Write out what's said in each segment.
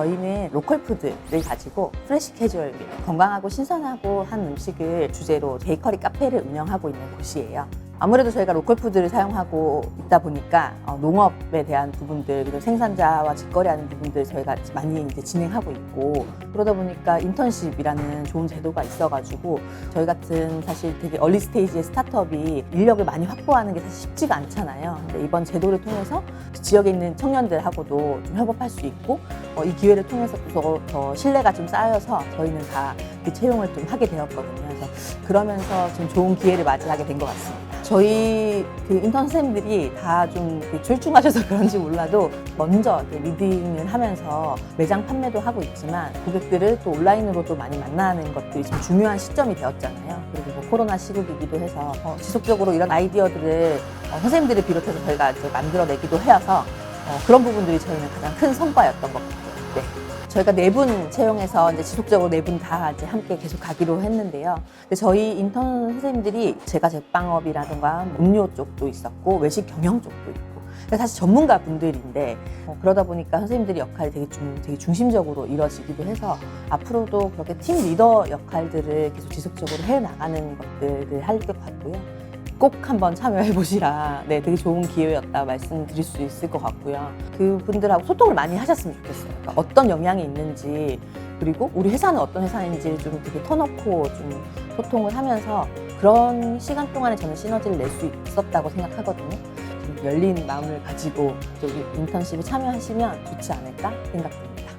저희는 로컬 푸드를 가지고 프레시 캐주얼 건강하고 신선하고 한 음식을 주제로 베이커리 카페를 운영하고 있는 곳이에요. 아무래도 저희가 로컬 푸드를 사용하고 있다 보니까 어, 농업에 대한 부분들 그리고 생산자와 직거래하는 부분들 저희가 많이 이제 진행하고 있고 그러다 보니까 인턴십이라는 좋은 제도가 있어가지고 저희 같은 사실 되게 얼리 스테이지의 스타트업이 인력을 많이 확보하는 게 사실 쉽지가 않잖아요. 근데 이번 제도를 통해서 지역에 있는 청년들하고도 좀 협업할 수 있고 어, 이 기회를 통해서 더, 더 신뢰가 좀 쌓여서 저희는 다 그 채용을 좀 하게 되었거든요. 그래서 그러면서 좀 좋은 기회를 맞이하게 된 것 같습니다. 저희 그 인턴 선생님들이 다좀 출중하셔서 그런지 몰라도 먼저 리딩을 하면서 매장 판매도 하고 있지만 고객들을 또 온라인으로도 많이 만나는 것들이 좀 중요한 시점이 되었잖아요. 그리고 뭐 코로나 시국이기도 해서 어, 지속적으로 이런 아이디어들을 어, 선생님들을 비롯해서 저희가 이제 만들어내기도 해서 어, 그런 부분들이 저희는 가장 큰 성과였던 것 같아요. 네. 저희가 네 분 채용해서 이제 지속적으로 네 분 다 이제 함께 계속 가기로 했는데요. 근데 저희 인턴 선생님들이 제가 제빵업이라든가 음료 쪽도 있었고 외식 경영 쪽도 있고 사실 전문가 분들인데 어, 그러다 보니까 선생님들이 역할이 되게 좀 되게 중심적으로 이루어지기도 해서 앞으로도 그렇게 팀 리더 역할들을 계속 지속적으로 해 나가는 것들을 할 것 같고요. 꼭 한번 참여해 보시라. 네, 되게 좋은 기회였다 말씀드릴 수 있을 것 같고요. 그분들하고 소통을 많이 하셨으면 좋겠어요. 그러니까 어떤 영향이 있는지 그리고 우리 회사는 어떤 회사인지 좀 되게 터놓고 좀 소통을 하면서 그런 시간 동안에 저는 시너지를 낼 수 있었다고 생각하거든요. 좀 열린 마음을 가지고 저기 인턴십에 참여하시면 좋지 않을까 생각됩니다.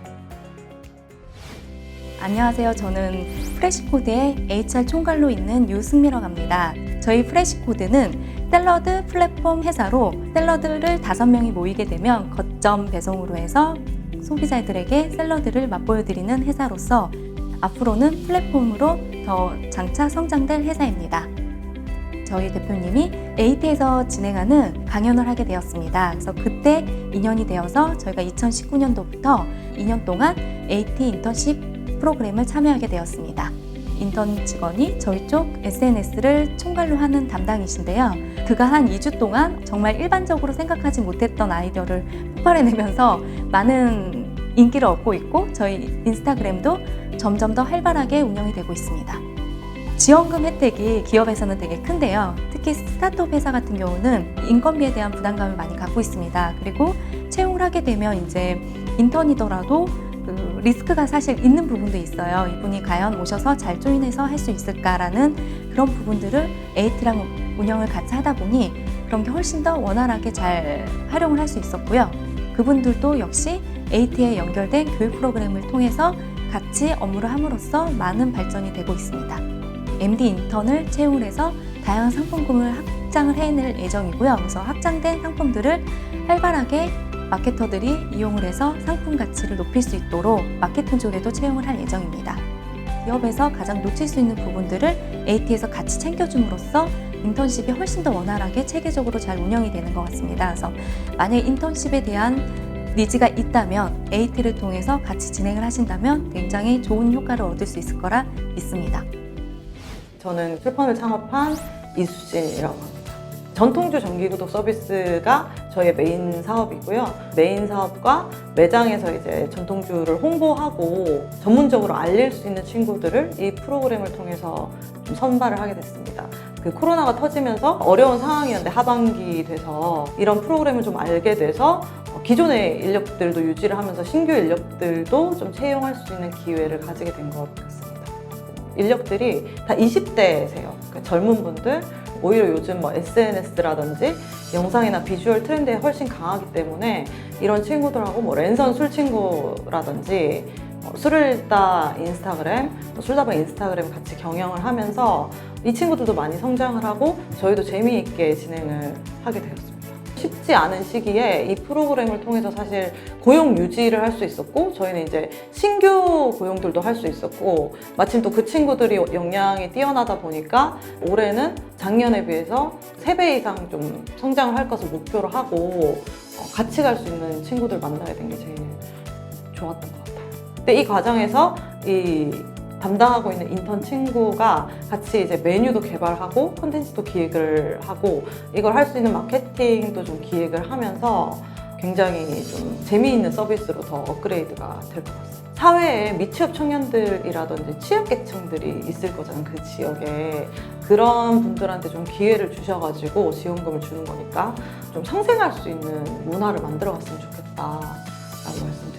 안녕하세요. 저는 프레시코드의 HR 총괄로 있는 유승미라고 합니다. 저희 프레시코드는 샐러드 플랫폼 회사로 샐러드를 다섯 명이 모이게 되면 거점 배송으로 해서 소비자들에게 샐러드를 맛보여드리는 회사로서 앞으로는 플랫폼으로 더 장차 성장될 회사입니다. 저희 대표님이 AT에서 진행하는 강연을 하게 되었습니다. 그래서 그때 인연이 되어서 저희가 2019년도부터 2년 동안 AT 인턴십 프로그램을 참여하게 되었습니다. 인턴 직원이 저희 쪽 SNS를 총괄로 하는 담당이신데요. 그가 한 2주 동안 정말 일반적으로 생각하지 못했던 아이디어를 폭발해내면서 많은 인기를 얻고 있고 저희 인스타그램도 점점 더 활발하게 운영이 되고 있습니다. 지원금 혜택이 기업에서는 되게 큰데요. 특히 스타트업 회사 같은 경우는 인건비에 대한 부담감을 많이 갖고 있습니다. 그리고 채용을 하게 되면 이제 인턴이더라도 그 리스크가 사실 있는 부분도 있어요. 이분이 과연 오셔서 잘 조인해서 할 수 있을까라는 그런 부분들을 에이트랑 운영을 같이 하다 보니 그런 게 훨씬 더 원활하게 잘 활용을 할 수 있었고요. 그분들도 역시 에이트에 연결된 교육 프로그램을 통해서 같이 업무를 함으로써 많은 발전이 되고 있습니다. MD 인턴을 채용을 해서 다양한 상품군을 확장을 해낼 예정이고요. 그래서 확장된 상품들을 활발하게 마케터들이 이용을 해서 상품 가치를 높일 수 있도록 마케팅 쪽에도 채용을 할 예정입니다. 기업에서 가장 놓칠 수 있는 부분들을 AT에서 같이 챙겨줌으로써 인턴십이 훨씬 더 원활하게 체계적으로 잘 운영이 되는 것 같습니다. 그래서 만약 인턴십에 대한 니즈가 있다면 AT를 통해서 같이 진행을 하신다면 굉장히 좋은 효과를 얻을 수 있을 거라 믿습니다. 저는 출판을 창업한 이수진이라고 합니다. 전통주 정기구독 서비스가 저희의 메인 사업이고요. 메인 사업과 매장에서 이제 전통주를 홍보하고 전문적으로 알릴 수 있는 친구들을 이 프로그램을 통해서 좀 선발을 하게 됐습니다. 그 코로나가 터지면서 어려운 상황이었는데 하반기 돼서 이런 프로그램을 좀 알게 돼서 어, 기존의 인력들도 유지를 하면서 신규 인력들도 좀 채용할 수 있는 기회를 가지게 된 것 같습니다. 인력들이 다 20대세요. 그러니까 젊은 분들 오히려 요즘 뭐 SNS라든지 영상이나 비주얼 트렌드에 훨씬 강하기 때문에 이런 친구들하고 뭐 랜선 술 친구라든지 어, 술을 따 인스타그램, 또 술다방 인스타그램 같이 경영을 하면서 이 친구들도 많이 성장을 하고 저희도 재미있게 진행을 하게 되었습니다. 쉽지 않은 시기에 이 프로그램을 통해서 사실 고용 유지를 할 수 있었고 저희는 이제 신규 고용들도 할 수 있었고 마침 또 그 친구들이 역량이 뛰어나다 보니까 올해는 작년에 비해서 3배 이상 좀 성장을 할 것을 목표로 하고 어, 같이 갈 수 있는 친구들 만나게 된 게 제일 좋았던 것 같아요. 근데 이 과정에서 이 담당하고 있는 인턴 친구가 같이 이제 메뉴도 개발하고 콘텐츠도 기획을 하고 이걸 할 수 있는 마케팅도 좀 기획을 하면서 굉장히 좀 재미있는 서비스로 더 업그레이드가 될 것 같습니다. 사회에 미취업 청년들이라든지 취약계층들이 있을 거잖아요. 그 지역에. 그런 분들한테 좀 기회를 주셔가지고 지원금을 주는 거니까 좀 상생할 수 있는 문화를 만들어 갔으면 좋겠다라고 말씀